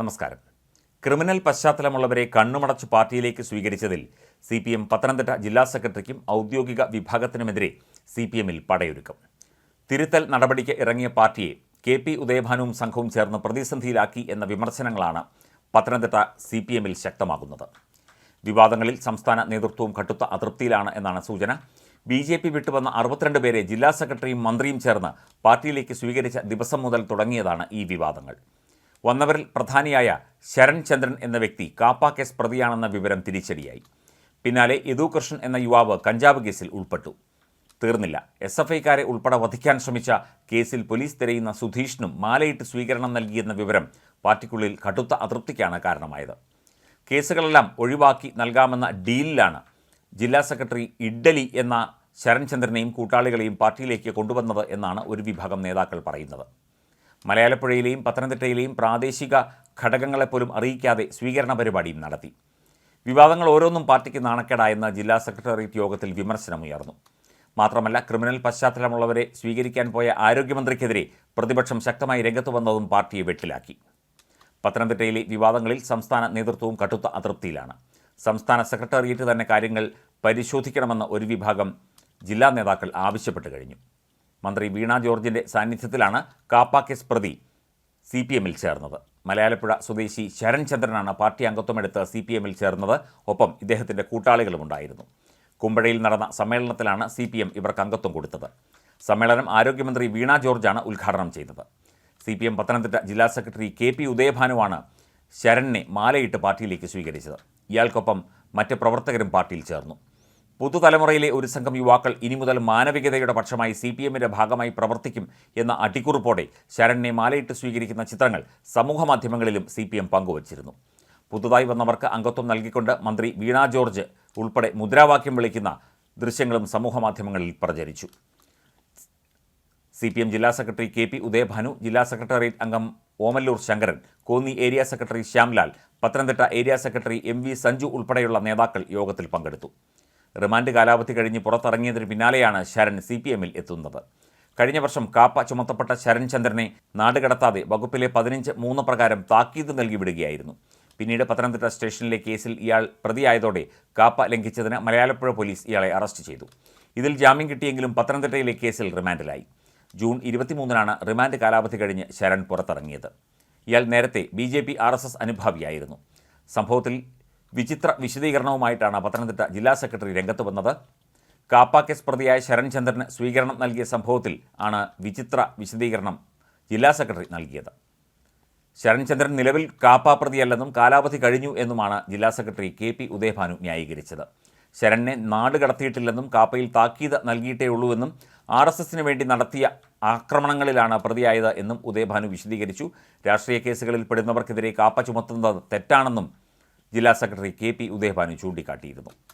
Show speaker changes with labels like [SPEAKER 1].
[SPEAKER 1] നമസ്കാരം. ക്രിമിനൽ പശ്ചാത്തലമുള്ളവരെ കണ്ണുമടച്ച് പാർട്ടിയിലേക്ക് സ്വീകരിച്ചതിൽ സി പി എം പത്തനംതിട്ട ജില്ലാ സെക്രട്ടറിക്കും ഔദ്യോഗിക വിഭാഗത്തിനുമെതിരെ സി പി എമ്മിൽ പടയൊരുക്കം. തിരുത്തൽ നടപടിക്ക് ഇറങ്ങിയ പാർട്ടിയെ കെ പി ഉദയഭാനുവും സംഘവും ചേർന്ന് പ്രതിസന്ധിയിലാക്കി എന്ന വിമർശനങ്ങളാണ് പത്തനംതിട്ട സി പി എമ്മിൽ ശക്തമാകുന്നത്. വിവാദങ്ങളിൽ സംസ്ഥാന നേതൃത്വവും കടുത്ത അതൃപ്തിയിലാണ് എന്നാണ് സൂചന. ബി ജെ പി വിട്ടുവന്ന അറുപത്തിരണ്ട് പേരെ ജില്ലാ സെക്രട്ടറിയും മന്ത്രിയും ചേർന്ന് പാർട്ടിയിലേക്ക് സ്വീകരിച്ച ദിവസം മുതൽ തുടങ്ങിയതാണ് ഈ വിവാദങ്ങൾ. വന്നവരിൽ പ്രധാനിയായ ശരൺ ചന്ദ്രൻ എന്ന വ്യക്തി കാപ്പ കേസ് പ്രതിയാണെന്ന വിവരം തിരിച്ചടിയായി. പിന്നാലെ യദു കൃഷ്ണൻ എന്ന യുവാവ് കഞ്ചാവ് കേസിൽ ഉൾപ്പെട്ടു. തീർന്നില്ല. എസ് എഫ് ഐക്കാരെ ഉൾപ്പെടെ വധിക്കാൻ ശ്രമിച്ച കേസിൽ പോലീസ് തിരയുന്ന സുധീഷിനും മാലയിട്ട് സ്വീകരണം നൽകിയെന്ന വിവരം പാർട്ടിക്കുള്ളിൽ കടുത്ത അതൃപ്തിക്കാണ് കാരണമായത്. കേസുകളെല്ലാം ഒഴിവാക്കി നൽകാമെന്ന ഡീലിലാണ് ജില്ലാ സെക്രട്ടറി ഇഡ്ഡലി എന്ന ശരൺചന്ദ്രനെയും കൂട്ടാളികളെയും പാർട്ടിയിലേക്ക് കൊണ്ടുവന്നത് എന്നാണ് ഒരു വിഭാഗം നേതാക്കൾ പറയുന്നത്. മലയാളപ്പുഴയിലെയും പത്തനംതിട്ടയിലെയും പ്രാദേശിക ഘടകങ്ങളെപ്പോലും അറിയിക്കാതെ സ്വീകരണ പരിപാടിയും നടത്തി. വിവാദങ്ങൾ ഓരോന്നും പാർട്ടിക്ക് നാണക്കേടായെന്ന് ജില്ലാ സെക്രട്ടേറിയറ്റ് യോഗത്തിൽ വിമർശനമുയർന്നു. മാത്രമല്ല ക്രിമിനൽ പശ്ചാത്തലമുള്ളവരെ സ്വീകരിക്കാൻ പോയ ആരോഗ്യമന്ത്രിക്കെതിരെ പ്രതിപക്ഷം ശക്തമായി രംഗത്ത് വന്നതും പാർട്ടിയെ വെട്ടിലാക്കി. പത്തനംതിട്ടയിലെ വിവാദങ്ങളിൽ സംസ്ഥാന നേതൃത്വവും കടുത്ത അതൃപ്തിയിലാണ്. സംസ്ഥാന സെക്രട്ടേറിയറ്റ് തന്നെ കാര്യങ്ങൾ പരിശോധിക്കണമെന്ന ഒരു വിഭാഗം ജില്ലാ നേതാക്കൾ ആവശ്യപ്പെട്ടു കഴിഞ്ഞു. മന്ത്രി വീണ ജോർജിന്റെ സാന്നിധ്യത്തിലാണ് കാപ്പ കേസ് പ്രതി സി പി എമ്മിൽ ചേർന്നത്. മലയാളപ്പുഴ സ്വദേശി ശരൺ ചന്ദ്രനാണ് പാർട്ടി അംഗത്വമെടുത്ത് സി പി എമ്മിൽ ചേർന്നത്. ഒപ്പം ഇദ്ദേഹത്തിന്റെ കൂട്ടാളികളുമുണ്ടായിരുന്നു കുമ്പഴയിൽ നടന്ന സമ്മേളനത്തിലാണ് സി പി എം ഇവർക്ക് അംഗത്വം കൊടുത്തത്. സമ്മേളനം ആരോഗ്യമന്ത്രി വീണ ജോർജാണ് ഉദ്ഘാടനം ചെയ്തത്. സി പി എം പത്തനംതിട്ട ജില്ലാ സെക്രട്ടറി കെ പി ഉദയഭാനുവാണ് ശരണിനെ മാലയിട്ട് പാർട്ടിയിലേക്ക് സ്വീകരിച്ചത്. ഇയാൾക്കൊപ്പം മറ്റ് പ്രവർത്തകരും പാർട്ടിയിൽ ചേർന്നു. പുതുതലമുറയിലെ ഒരു സംഘം യുവാക്കൾ ഇനി മുതൽ മാനവികതയുടെ പക്ഷമായി സി പി എമ്മിന്റെ ഭാഗമായി പ്രവർത്തിക്കും എന്ന അടിക്കുറിപ്പോടെ ശരണിനെ മാലയിട്ട് സ്വീകരിക്കുന്ന ചിത്രങ്ങൾ സമൂഹമാധ്യമങ്ങളിലും സി പി എം പങ്കുവച്ചിരുന്നു. പുതുതായി വന്നവർക്ക് അംഗത്വം നൽകിക്കൊണ്ട് മന്ത്രി വീണ ജോർജ് ഉൾപ്പെടെ മുദ്രാവാക്യം വിളിക്കുന്ന ദൃശ്യങ്ങളും സമൂഹമാധ്യമങ്ങളിൽ പ്രചരിച്ചു. സി പി എം ജില്ലാ സെക്രട്ടറി കെ പി ഉദയഭാനു ജില്ലാ സെക്രട്ടേറിയറ്റ് അംഗം Omallur Sankaran Konni area secretary Shyamlal Pathanamthitta area secretary M V Sanju ഉൾപ്പെടെയുള്ള നേതാക്കൾ യോഗത്തിൽ പങ്കെടുത്തു. റിമാൻഡ് കാലാവധി കഴിഞ്ഞ് പുറത്തിറങ്ങിയതിന് പിന്നാലെയാണ് ശരൺ സി പി എമ്മിൽ എത്തുന്നത്. കഴിഞ്ഞ വർഷം കാപ്പ ചുമത്തപ്പെട്ട ശരൺ ചന്ദ്രനെ നാടുകടത്താതെ വകുപ്പിലെ പതിനഞ്ച് മൂന്ന് പ്രകാരം താക്കീത് നൽകി വിടുകയായിരുന്നു പിന്നീട് പത്തനംതിട്ട സ്റ്റേഷനിലെ കേസിൽ ഇയാൾ പ്രതിയായതോടെ കാപ്പ ലംഘിച്ചതിന് മലയാളപ്പുഴ പോലീസ് ഇയാളെ അറസ്റ്റ് ചെയ്തു. ഇതിൽ ജാമ്യം കിട്ടിയെങ്കിലും പത്തനംതിട്ടയിലെ കേസിൽ റിമാൻഡിലായി. ജൂൺ ഇരുപത്തിമൂന്നിനാണ് റിമാൻഡ് കാലാവധി കഴിഞ്ഞ് ശരൺ പുറത്തിറങ്ങിയത്. ഇയാൾ നേരത്തെ B J P R S S അനുഭാവിയായിരുന്നു. സംഭവത്തിൽ വിചിത്ര വിശദീകരണവുമായിട്ടാണ് പത്തനംതിട്ട ജില്ലാ സെക്രട്ടറി രംഗത്ത് വന്നത്. കാപ്പ കേസ് പ്രതിയായ ശരൺചന്ദ്രന് സ്വീകരണം നൽകിയ സംഭവത്തിൽ ആണ് വിചിത്ര വിശദീകരണം ജില്ലാ സെക്രട്ടറി നൽകിയത്. ശരൺചന്ദ്രൻ നിലവിൽ കാപ്പ പ്രതിയല്ലെന്നും കാലാവധി കഴിഞ്ഞു എന്നുമാണ് ജില്ലാ സെക്രട്ടറി കെ പി ഉദയഭാനു ന്യായീകരിച്ചത്. ശരണിനെ നാട് കടത്തിയിട്ടില്ലെന്നും കാപ്പയിൽ താക്കീത് നൽകിയിട്ടേ ഉള്ളൂവെന്നും ആർ എസ് എസിന് വേണ്ടി നടത്തിയ ആക്രമണങ്ങളിലാണ് പ്രതിയായത് എന്നും ഉദയഭാനു വിശദീകരിച്ചു. രാഷ്ട്രീയ കേസുകളിൽ പെടുന്നവർക്കെതിരെ കാപ്പ ചുമത്തുന്നത് തെറ്റാണെന്നും ജില്ലാ സെക്രട്ടറി കെ പി ഉദയഭാനു ചൂണ്ടിക്കാട്ടിയിരുന്നു